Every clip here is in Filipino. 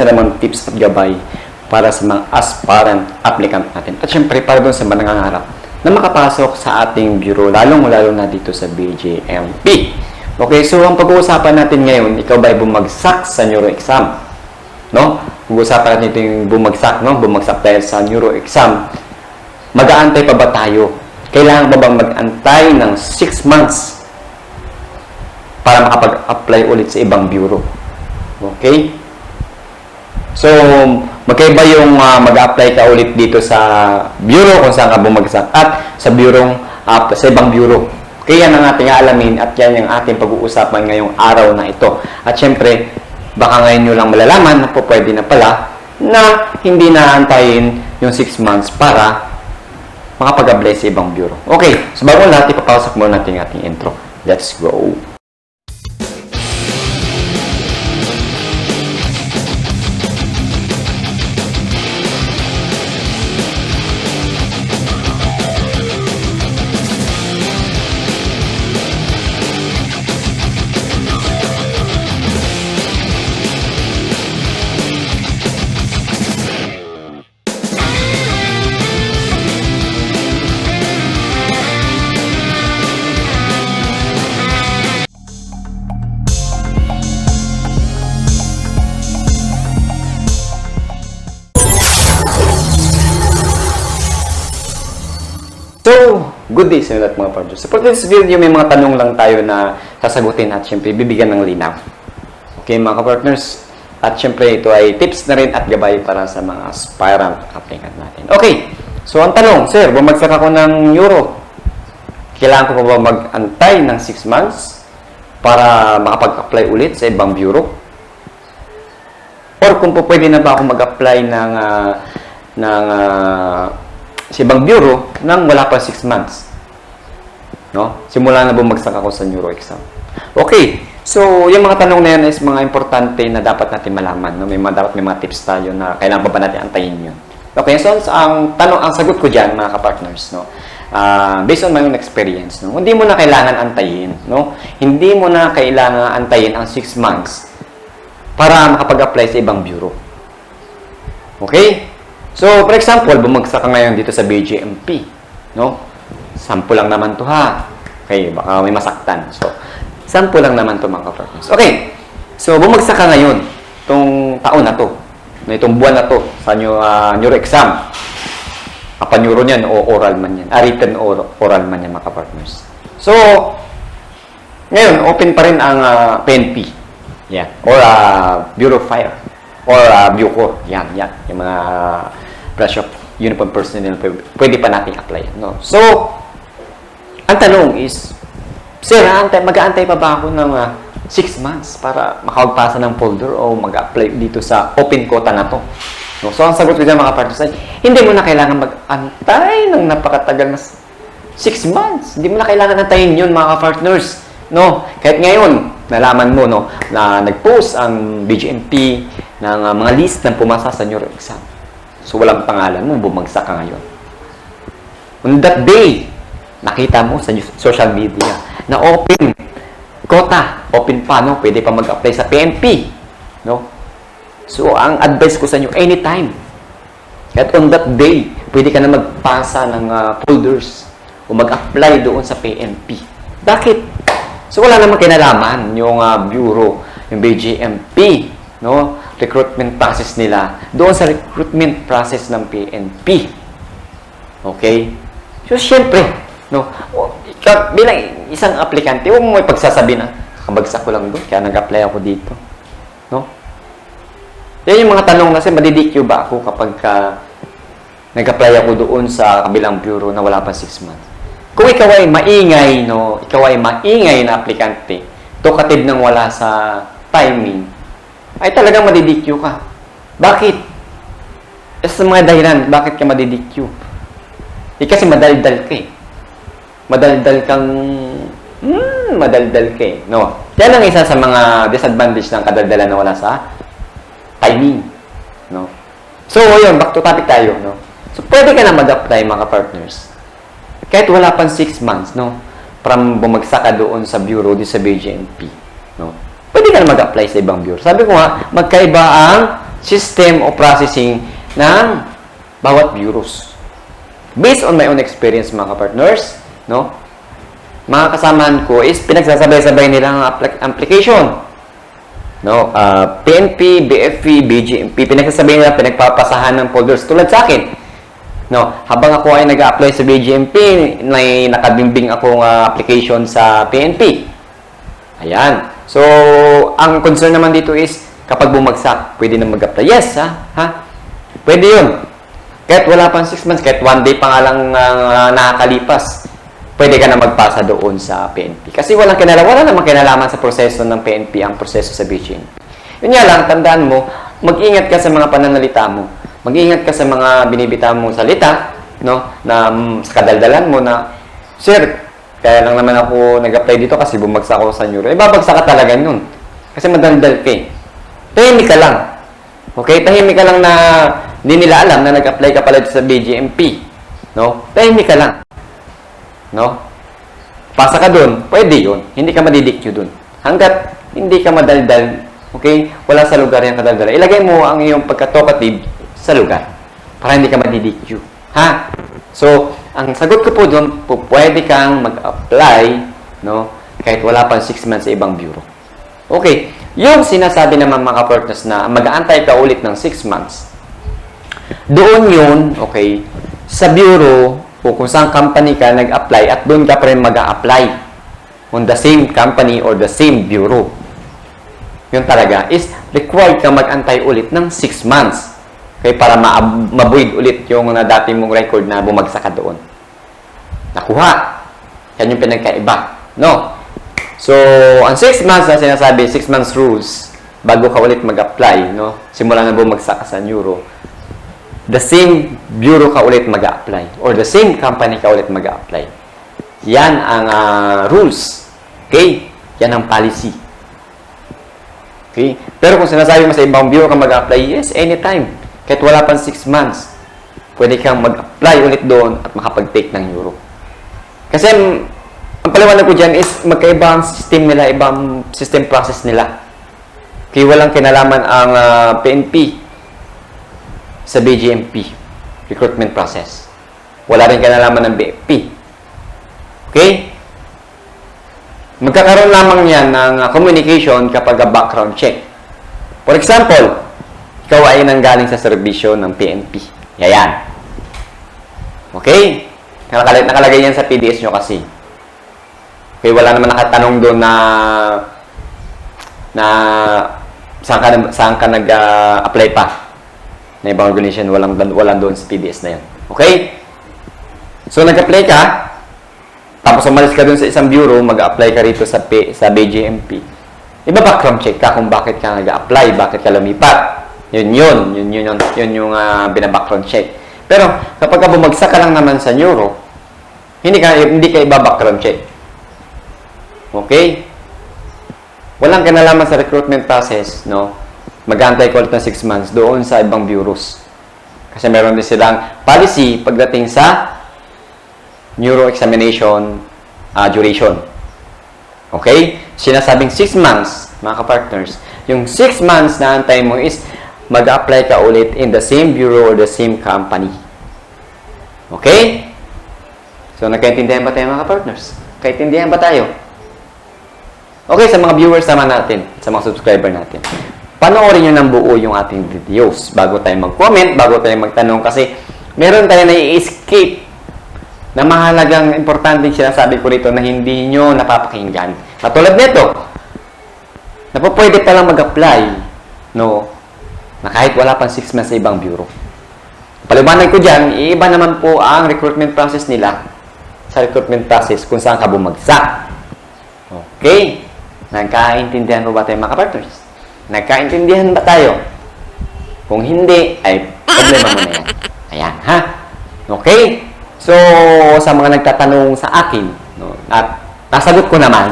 na naman tips at gabay para sa mga aspirant applicant natin. At syempre, para doon sa mga nangangarap na makapasok sa ating bureau, lalong-lalo na dito sa BJMP. Okay, so ang pag-uusapan natin ngayon, ikaw ba ay bumagsak sa neuro exam? No? Pag-uusapan natin ito yung bumagsak, no? Bumagsak dahil sa neuro exam. Mag-aantay pa ba tayo? Kailangan ba bang mag-antay ng 6 months para makapag-apply ulit sa ibang bureau? Okay? So, magkaiba yung ah, mag-apply ka ulit dito sa bureau kung saan ka bumagsak at sa bureau ah, sa ibang bureau. Kaya yan ang alamin at yan yung ating pag-uusapan ngayong araw na ito. At syempre, baka ngayon nyo lang malalaman na po pwede na pala na hindi naantayin yung 6 months para makapag-apply sa ibang bureau. Okay, so bago lahat, ipapasok muna natin ating intro. Let's go! So, good day sa lahat mga partners. So, for this video, may mga tanong lang tayo na sasagutin at syempre bibigyan ng linaw. Okay mga partners At syempre ito ay tips na rin at gabay para sa mga aspirant applicant natin. Okay, so ang tanong, Sir, bumagsak ako ng euro. Kailangan ko pa ba mag-antay ng 6 months para makapag-apply ulit sa ibang bureau? Or kung po pwede na ba ako mag-apply ng, ah, ng ah, sa ibang bureau nang wala pa 6 months? No? Simula na bumagsak ako sa neuro exam. Okay. So, yung mga tanong na yan is mga importante na dapat natin malaman. No? May mga, dapat may mga tips tayo na kailangan pa ba natin antayin yun. Okay, so ang tanong, ang sagot ko dyan, mga kapartners, no? Ah, based on my own experience, no? Hindi mo na kailangan antayin, no? Hindi mo na kailangan antayin ang 6 months para makapag-apply sa ibang bureau. Okay? So, for example, bumagsak ka ngayon dito sa BGMP, no? Sample lang naman to ha. Okay, baka may masaktan. So, sample lang naman to mga kapartners. Okay. So, bumagsak ka ngayon itong taon na to. Na itong buwan na to sa nyo, ah, neuro exam. Apa-neuro niyan o oral man yan. Ah, written or oral man yan mga kapartners. So, ngayon, open pa rin ang ah, PNP. Yan. Or ah, Bureau of Fire. Or uh, Bucor. Yan, yan. Yung mga brush of uniform personnel, pwede, pa nating apply. No? So, ang tanong is, Sir, aantay, mag-aantay pa ba ako ng 6 months para makapagpasa ng folder o mag-apply dito sa open quota na to? No? So, ang sagot ko dyan mga partners ay, hindi mo na kailangan mag-antay ng napakatagal na 6 months. Hindi mo na kailangan antayin yun mga partners. No? Kahit ngayon, nalaman mo no, na nag-post ang BGMP ng uh, mga list ng pumasa sa neuro exam. So, walang pangalan mo, bumagsak ka ngayon. On that day, nakita mo sa social media na open quota, open pa, no? Pwede pa mag-apply sa PNP, no? So, ang advice ko sa inyo, anytime. At on that day, pwede ka na magpasa ng ah, folders o mag-apply doon sa PNP. Bakit? So, wala namang kinalaman yung ah, bureau, yung BGMP, no? Recruitment process nila doon sa recruitment process ng PNP. Okay? So, syempre, no? Ikaw, bilang isang aplikante, huwag mo may pagsasabi na, kabagsak ko lang doon, kaya nag-apply ako dito. No? Yan yung mga tanong kasi madidikyo ba ako kapag ka nag-apply ako doon sa kabilang bureau na wala pa 6 months. Kung ikaw ay maingay, no, ikaw ay maingay na aplikante, talkative nang wala sa timing, ay talagang madidikyo ka. Bakit? Isa sa mga dahilan, bakit ka madidikyo? Eh, kasi madaldal ka eh. Madaldal kang, hmm, madaldal ka eh. No? Yan ang isa sa mga disadvantage ng kadaldalan na wala sa timing. No? So, yun, back to topic tayo. No? So, pwede ka na mag-apply mga partners. Kahit wala pang 6 months, no? From bumagsak ka doon sa bureau, di sa BGMP. Pwede ka na mag-apply sa ibang bureau. Sabi ko nga, magkaiba ang system o processing ng bawat bureaus. Based on my own experience mga partners, no? Mga kasamahan ko is pinagsasabay-sabay nila ang applic- application. No, ah, PNP, BFP, BGMP, pinagsasabay nila, pinagpapasahan ng folders tulad sa akin. No, habang ako ay nag-apply sa BGMP, may nakabimbing akong ah, application sa PNP. Ayan. So, ang concern naman dito is, kapag bumagsak, pwede na mag-apply. Yes, ha? ha? Pwede yun. Kahit wala pang 6 months, kahit one day pa nga lang ah, nakakalipas, pwede ka na magpasa doon sa PNP. Kasi walang kinalaman, wala namang kinalaman sa proseso ng PNP ang proseso sa BGMP. Yun nga lang, tandaan mo, mag-ingat ka sa mga pananalita mo. Mag-ingat ka sa mga binibita mong salita, no? Na mm, sa kadaldalan mo na, Sir, kaya lang naman ako nag-apply dito kasi bumagsak ako sa neuro. Eh, babagsak ka talaga nun. Kasi madaldal ka eh. Tahimik ka lang. Okay? Tahimik ka lang na hindi nila alam na nag-apply ka pala sa BGMP. No? Tahimik ka lang. No? Pasa ka dun, pwede yun. Hindi ka madidikyo dun. Hanggat hindi ka madaldal, okay? Wala sa lugar yung kadaldal. Ilagay mo ang iyong pagka-talkative sa lugar para hindi ka madidikyo. Ha? So, ang sagot ko po dun, po, pwede kang mag-apply, no? Kahit wala pang 6 months sa ibang bureau. Okay. Yung sinasabi naman mga partners na mag-aantay ka ulit ng 6 months, doon yun, okay, sa bureau o kung saan company ka nag-apply at doon ka pa rin mag apply on the same company or the same bureau. Yun talaga is required ka mag-antay ulit ng 6 months. Okay, para ma- mabuid ulit yung na dati mong record na bumagsak ka doon. Nakuha. Yan yung pinagkaiba. No? So, ang 6 months na sinasabi, 6 months rules, bago ka ulit mag-apply, no? Simula na bumagsak ka sa neuro, the same bureau ka ulit mag apply or the same company ka ulit mag apply Yan ang ah, rules. Okay? Yan ang policy. Okay? Pero kung sinasabi mo sa ibang bureau ka mag apply yes, anytime. Kahit wala pang 6 months, pwede kang mag-apply ulit doon at makapag-take ng euro. Kasi ang paliwanag ko dyan is magkaiba ang system nila, ibang system process nila. Kaya walang kinalaman ang ah, PNP sa BGMP, recruitment process. Wala rin kinalaman ng BFP. Okay? Magkakaroon lamang yan ng ah, communication kapag background check. For example, ikaw ay nanggaling sa serbisyo ng PNP. Yayan. Okay? Nakalagay, nakalagay yan sa PDS nyo kasi. Okay, wala naman nakatanong doon na na saan ka, saan ka nag-apply pa na ibang organization, walang, walang doon sa PDS na yan. Okay? So, nag-apply ka, tapos umalis ka doon sa isang bureau, mag-apply ka rito sa, P, sa BGMP. Iba background check ka kung bakit ka nag-apply, bakit ka lumipat. Yun yun, yun yun, yun, yun yung uh, binabackground check. Pero, kapag ka bumagsak ka lang naman sa neuro, hindi ka, hindi ka iba background check. Okay? Walang kinalaman sa recruitment process, no? Mag-aantay ko ulit ng 6 months doon sa ibang bureaus. Kasi meron din silang policy pagdating sa neuro examination uh, duration. Okay? Sinasabing 6 months, mga ka-partners. Yung 6 months na antay mo is mag-apply ka ulit in the same bureau or the same company. Okay? So, nagkaintindihan ba tayo mga ka-partners? Kaintindihan ba tayo? Okay, sa mga viewers naman natin, sa mga subscriber natin, panoorin nyo ng buo yung ating videos bago tayo mag-comment, bago tayo magtanong kasi meron tayo na i-escape na mahalagang importanteng sinasabi ko rito na hindi nyo napapakinggan. Katulad nito, na po pwede palang mag-apply, no, na kahit wala pang 6 months sa ibang bureau. Paliwanag ko dyan, iiba naman po ang recruitment process nila sa recruitment process kung saan ka bumagsak. Okay? Nagkaintindihan mo ba tayo mga partners? Nagkaintindihan ba tayo? Kung hindi, ay problema mo na yan. Ayan, ha? Okay? So, sa mga nagtatanong sa akin, no, at nasagot ko naman,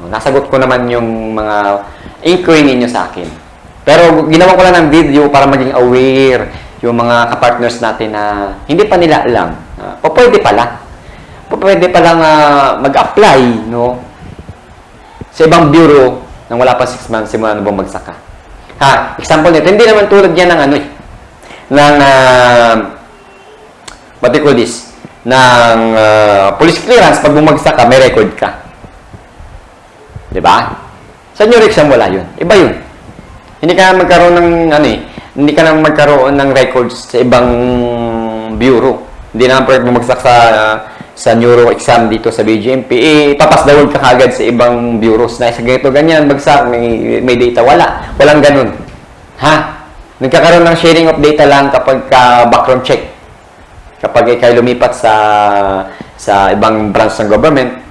no, nasagot ko naman yung mga inquiry ninyo sa akin. Pero ginawa ko lang ng video para maging aware yung mga kapartners natin na hindi pa nila alam. Uh, o pwede pala. Pwede palang uh, mag-apply, no? sa ibang bureau nang wala pa 6 months simula na bumagsak ka. Ha, example nito, hindi naman tulad yan ng ano eh, ng, uh, what do you this, ng ah, police clearance, pag bumagsak ka, may record ka. Di ba? Sa New Exam, wala yun. Iba yun. Hindi ka magkaroon ng, ano eh, hindi ka na magkaroon ng records sa ibang bureau. Hindi na pwede bumagsak sa sa neuro exam dito sa BGMP, eh, papas world ka kagad sa ibang bureaus na sa ganito, ganyan, bagsak, may, may data. Wala. Walang ganun. Ha? Nagkakaroon ng sharing of data lang kapag ka background check. Kapag ikaw lumipat sa sa ibang branch ng government,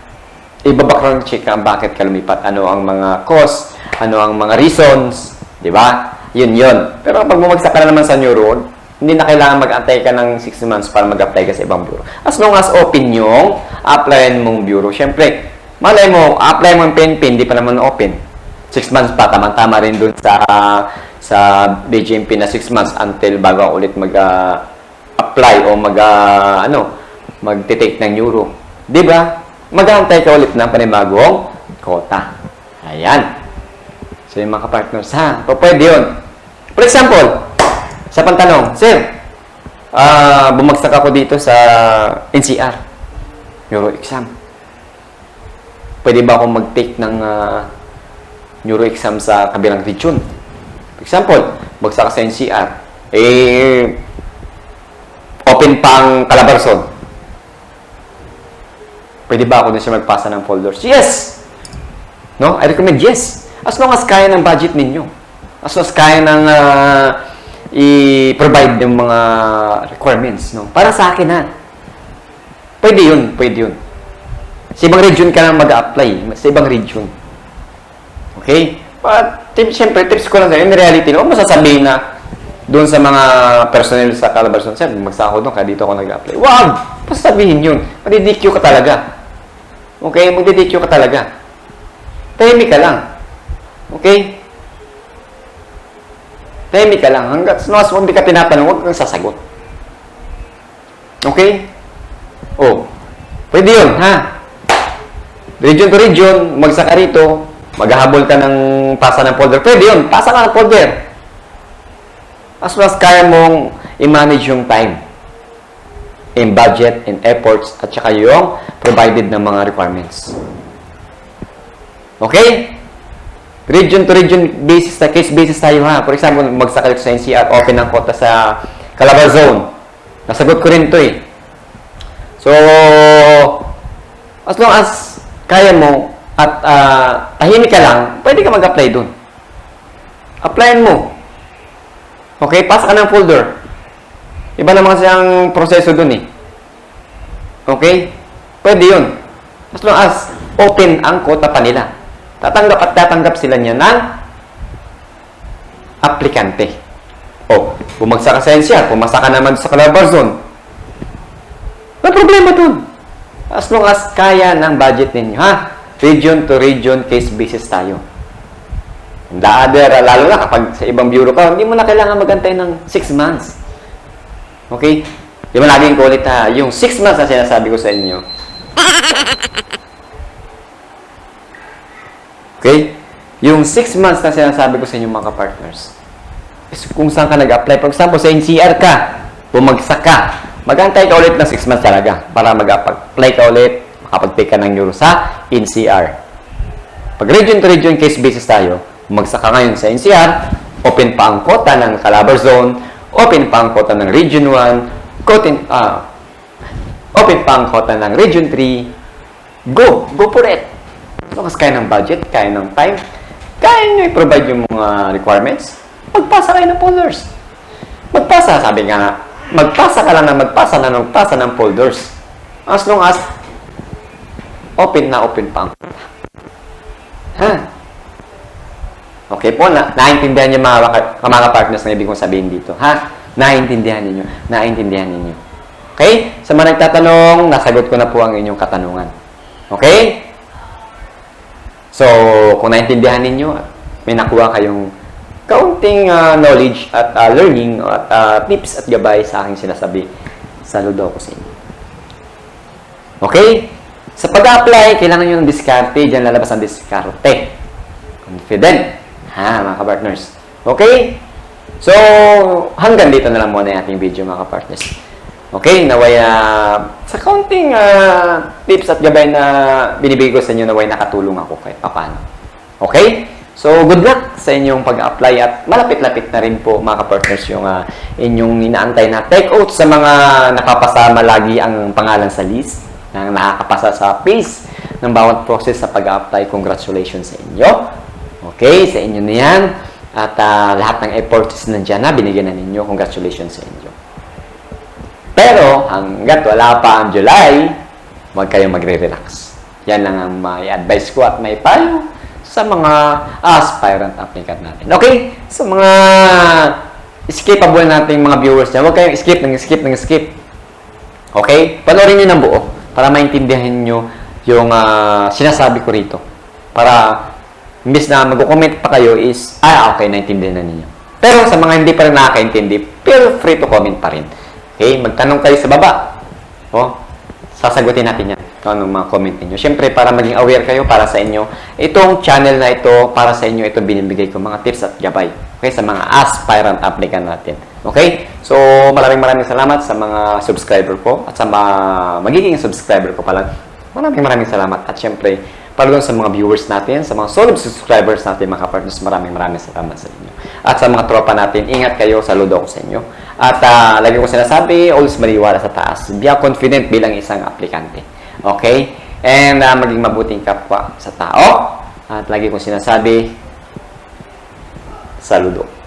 iba background check ka bakit ka lumipat. Ano ang mga cause, ano ang mga reasons, di ba? Yun yun. Pero pag bumagsak ka na naman sa neuro, hindi na kailangan mag-antay ka ng 6 months para mag-apply ka sa ibang bureau. As long as open yung applyan mong bureau. Siyempre, malay mo, apply mo yung PNP, hindi pa naman open. 6 months pa, tamang-tama rin dun sa sa BGMP na 6 months until bago ulit mag-apply o mag, ah, ano, mag-take ng neuro. Di ba? Mag-aantay ka ulit ng panibagong kota. Ayan. So, yung mga partners, ha? O, pwede yun. For example, sa pantanong, Sir, ah bumagsak ako dito sa NCR, neuro exam. Pwede ba akong mag-take ng ah, neuro exam sa kabilang region? For example, bagsak sa NCR, eh, open pang Calabarzon. Pwede ba ako na siya magpasa ng folders? Yes! No? I recommend yes. As long as kaya ng budget ninyo. As long as kaya ng ah, i-provide yung mga requirements. No? Para sa akin ha. Pwede yun. Pwede yun. Sa ibang region ka lang mag-apply. Sa ibang region. Okay? But, tip, siyempre, tips ko lang sa'yo. In reality, no, huwag mo sasabihin na doon sa mga personnel sa Calabarzon, sir, magsa ako doon, kaya dito ako nag-apply. Wag! Basta sabihin yun. Madidikyo ka talaga. Okay? Magdidikyo ka talaga. Tahimik ka lang. Okay? Tahimik ka lang. Hanggat no, as hindi ka tinatanong, huwag kang sasagot. Okay? Oh. Pwede yun, ha? Region to region, magsa ka rito, maghahabol ka ng pasa ng folder. Pwede yun, pasa ka ng folder. As long as kaya mong i-manage yung time in budget, in efforts, at saka yung provided ng mga requirements. Okay? Region to region basis, na case basis tayo ha. For example, magsakal sa NCR, open ang kota sa Calabar Zone. Nasagot ko rin to eh. So, as long as kaya mo at ah, tahimik ka lang, pwede ka mag-apply dun. Applyan mo. Okay, pasa ka ng folder. Iba naman kasi ang proseso dun eh. Okay? Pwede yun. As long as open ang kota pa nila. Tatanggap at tatanggap sila niya ng aplikante. O, bumagsak ka sa NCR, pumasa ka naman sa Calabar Zone. May problema dun. As long as kaya ng budget ninyo, ha? Region to region, case basis tayo. The other, lalo na kapag sa ibang bureau ka, hindi mo na kailangan magantay ng 6 months. Okay? Di ba laging ko ulit ha? Yung 6 months na sinasabi ko sa inyo. Okay? Yung 6 months na sinasabi ko sa inyo mga partners, is kung saan ka nag-apply. For example, sa NCR ka, bumagsak ka, mag-antay ka ulit ng 6 months talaga para mag-apply ka ulit, makapag-take ka ng neuro sa NCR. Pag region to region case basis tayo, bumagsak ka ngayon sa NCR, open pa ang kota ng Calabar Zone, open pa ang kota ng Region 1, open, ah, open pa ang kota ng Region 3, go! Go for it! As long as kaya ng budget, kaya ng time, kaya nyo i-provide yung mga requirements, magpasa kayo ng folders. Magpasa, sabi nga magpasa ka lang na magpasa na ng pasa ng folders. As long as open na open pa ang Ha? Okay po, na, naintindihan niyo mga, mga partners na ibig kong sabihin dito. Ha? Naintindihan niyo. Naintindihan niyo. Okay? Sa mga nagtatanong, nasagot ko na po ang inyong katanungan. Okay? So, kung naintindihan ninyo, may nakuha kayong kaunting ah, knowledge at ah, learning at ah, tips at gabay sa aking sinasabi. Saludo ako sa inyo. Okay? Sa pag-apply, kailangan nyo ng diskarte. Diyan lalabas ang diskarte. Confident. Ha, mga ka-partners. Okay? So, hanggang dito na lang muna yung ating video mga kapartners. Okay, naway ah, sa kaunting ah, tips at gabay na binibigay ko sa inyo, naway nakatulong ako kahit paano. Okay? So, good luck sa inyong pag-apply at malapit-lapit na rin po mga kapartners yung ah, inyong inaantay na take out sa mga nakapasama lagi ang pangalan sa list na nakakapasa sa phase ng bawat process sa pag-apply. Congratulations sa inyo. Okay, sa inyo na yan. At ah, lahat ng efforts nandiyan na, binigyan na ninyo. Congratulations sa inyo. Pero hanggat wala pa ang July, huwag kayong magre-relax. Yan lang ang may advice ko at may payo sa mga aspirant applicant natin. Okay? Sa mga escapable nating mga viewers dyan, huwag kayong skip ng skip ng skip. Okay? Panoorin nyo ng buo para maintindihan nyo yung ah, sinasabi ko rito. Para imbis na mag-comment pa kayo is, ah, okay, naintindihan na ninyo. Pero sa mga hindi pa rin nakakaintindi, feel free to comment pa rin. Okay? Magtanong kayo sa baba. Oh, sasagutin natin yan kung anong mga comment ninyo. Siyempre, para maging aware kayo para sa inyo, itong channel na ito, para sa inyo, ito binibigay ko mga tips at gabay. Okay? Sa mga aspirant applicant natin. Okay? So, maraming maraming salamat sa mga subscriber ko at sa mga magiging subscriber ko pala. Maraming maraming salamat. At siyempre, para sa mga viewers natin, sa mga solid subscribers natin, mga partners, maraming maraming salamat sa inyo. At sa mga tropa natin, ingat kayo, saludo ako sa inyo. At ah, lagi ko sinasabi, always maniwala sa taas. Be confident bilang isang aplikante. Okay? And ah, maging mabuting kapwa sa tao. At lagi ko sinasabi, saludo.